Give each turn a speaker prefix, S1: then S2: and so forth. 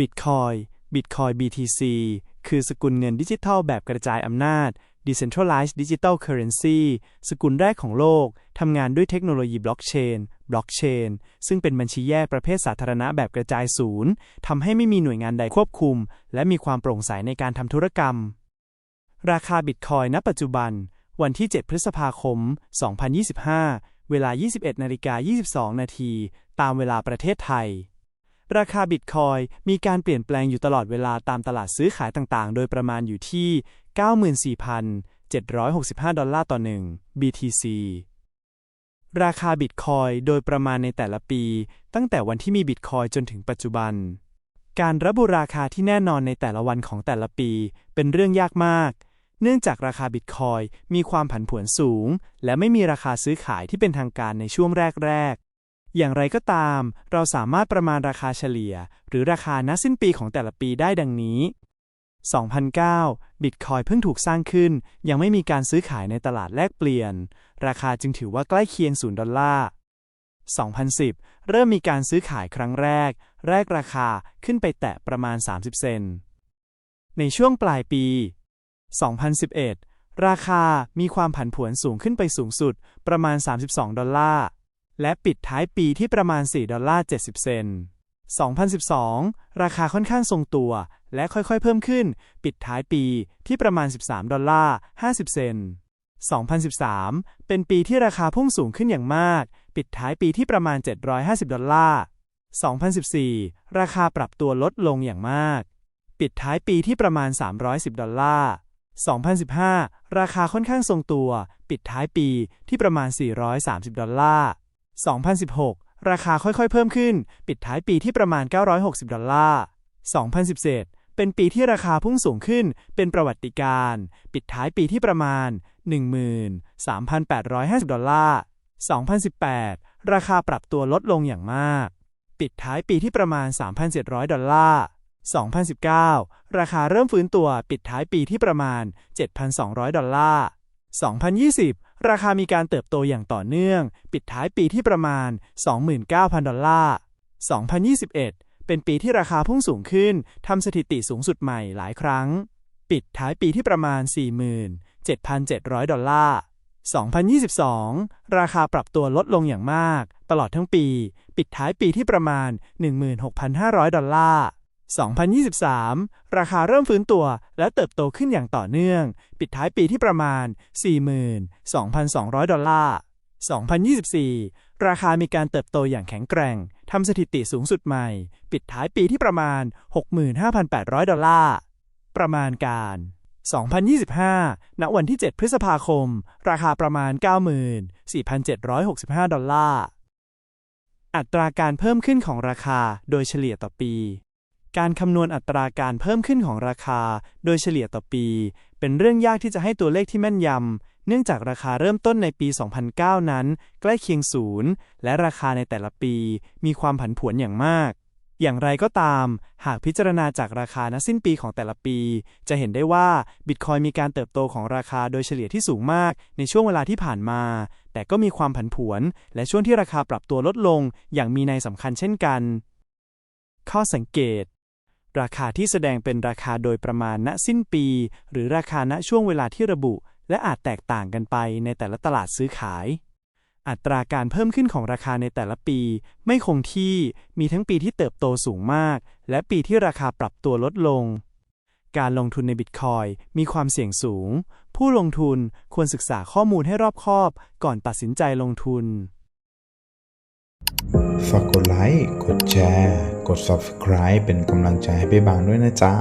S1: Bitcoin Bitcoin BTC คือสกุลเงินดิจิทัลแบบกระจายอำนาจ Decentralized Digital Currency สกุลแรกของโลก ทำงานด้วยเทคโนโลยีบล็อกเชน บล็อกเชน ซึ่งเป็นบัญชีแยกประเภทสาธารณะแบบกระจายศูนย์ ทำให้ไม่มีหน่วยงานใดควบคุม และมีความโปร่งใสในการทำธุรกรรม ราคาบิตคอยณปัจจุบัน วันที่ 7 พฤษภาคม 2025 เวลา 21นาฬิกา22 นาที ตามเวลาประเทศไทย ราคาบิตคอยมีการเปลี่ยนแปลงอยู่ตลอดเวลาตามตลาดซื้อขายต่างๆ โดยประมาณอยู่ที่ 94,765 ดอลลาร์ต่อหนึ่ง BTC ราคาบิตคอยโดยประมาณในแต่ละปี ตั้งแต่วันที่มีบิตคอยจนถึงปัจจุบัน การระบุราคาที่แน่นอนในแต่ละวันของแต่ละปี เป็นเรื่องยากมาก เนื่องจากราคาบิตคอยมีความผันผวนสูง และไม่มีราคาซื้อขายที่เป็นทางการในช่วงแรกๆ อย่างไรก็ตาม เราสามารถประมาณราคาเฉลี่ย หรือราคาณสิ้นปีของแต่ละปีได้ดังนี้ 2009 บิตคอยเพิ่งถูกสร้างขึ้น ยังไม่มีการซื้อขายในตลาดแลกเปลี่ยน ราคาจึงถือว่าใกล้เคียง0ดอลลาร์ 2010 เริ่มมีการซื้อขายครั้งแรก แรกราคาขึ้นไปแตะประมาณ 30 เซน ในช่วงปลายปี 2011 ราคามีความผันผวนสูงขึ้นไปสูงสุดประมาณ 32 ดอลลาร์ และปิดท้ายปีที่ประมาณ 4 ดอลลาร์ 70 เซนต์ 2012 ราคาค่อนข้างทรงตัว และค่อยๆเพิ่มขึ้น ปิดท้ายปีที่ประมาณ 13 ดอลลาร์ 50 เซนต์ 2013 เป็นปีที่ราคาพุ่งสูงขึ้นอย่างมาก ปิดท้ายปีที่ประมาณ 750 ดอลลาร์ 2014 ราคาปรับตัวลดลงอย่างมาก ปิดท้ายปีที่ประมาณ 310 ดอลลาร์ 2015 ราคาค่อนข้างทรงตัว ปิดท้ายปีที่ประมาณ 430 ดอลลาร์ 2016 ราคาค่อยๆ เพิ่มขึ้น ปิดท้ายปีที่ประมาณ 960 ดอลลาร์ 2017 เป็นปีที่ราคาพุ่งสูงขึ้น เป็นประวัติการ ปิดท้ายปีที่ประมาณ 13,850 ดอลลาร์ 2018 ราคาปรับตัวลดลงอย่างมาก ปิดท้ายปีที่ประมาณ 3,700 ดอลลาร์ 2019 ราคาเริ่มฟื้นตัว ปิดท้ายปีที่ประมาณ 7,200 ดอลลาร์ 2020 ราคามีการเติบโตอย่างต่อเนื่อง ปิดท้ายปีที่ประมาณ 29,000 ดอลลาร์ 2021 เป็นปีที่ราคาพุ่งสูงขึ้น ทำสถิติสูงสุดใหม่หลายครั้ง ปิดท้ายปีที่ประมาณ 47,700 ดอลลาร์ 2022 ราคาปรับตัวลดลงอย่างมาก ตลอดทั้งปี ปิดท้ายปีที่ประมาณ 16,500 ดอลลาร์ 2023 ราคาเริ่มฟื้นตัวและเติบโตขึ้นอย่างต่อเนื่อง ปิดท้ายปีที่ประมาณ 42,200 ดอลลาร์ 2024 ราคามีการเติบโตอย่างแข็งแกร่ง ทำสถิติสูงสุดใหม่ ปิดท้ายปีที่ประมาณ 65,800 ดอลลาร์ ประมาณการ 2025 ณ วันที่ 7 พฤษภาคม ราคาประมาณ 94,765 ดอลลาร์ อัตราการเพิ่มขึ้นของราคาโดยเฉลี่ยต่อปี การคำนวณอัตราการเพิ่มขึ้นของราคา โดยเฉลี่ยต่อปี เป็นเรื่องยากที่จะให้ตัวเลขที่แม่นยำ เนื่องจากราคาเริ่มต้นในปี 2009 นั้น ใกล้เคียงศูนย์และราคาในแต่ละปี มีความผันผวนอย่างมาก อย่างไรก็ตาม หากพิจารณาจากราคาณสิ้นปีของแต่ละปี จะเห็นได้ว่าบิตคอยมีการเติบโตของราคาโดยเฉลี่ยที่สูงมากในช่วงเวลาที่ผ่านมา แต่ก็มีความผันผวน และช่วงที่ราคาปรับตัวลดลง อย่างมีนัยสำคัญเช่นกันข้อสังเกต ราคาที่แสดงเป็นราคาโดยประมาณณสิ้นปี หรือราคาณช่วงเวลาที่ระบุ และอาจแตกต่างกันไปในแต่ละตลาดซื้อขาย อัตราการเพิ่มขึ้นของราคาในแต่ละปี ไม่คงที่มีทั้งปีที่เติบโตสูงมาก และปีที่ราคาปรับตัวลดลง การลงทุนในบิตคอยมีความเสี่ยงสูง ผู้ลงทุนควรศึกษาข้อมูลให้รอบคอบ ก่อนตัดสินใจลงทุน
S2: ฝากกดไลค์ กดแชร์ กด Subscribe เป็นกำลังใจให้พี่บางด้วยนะจ๊ะ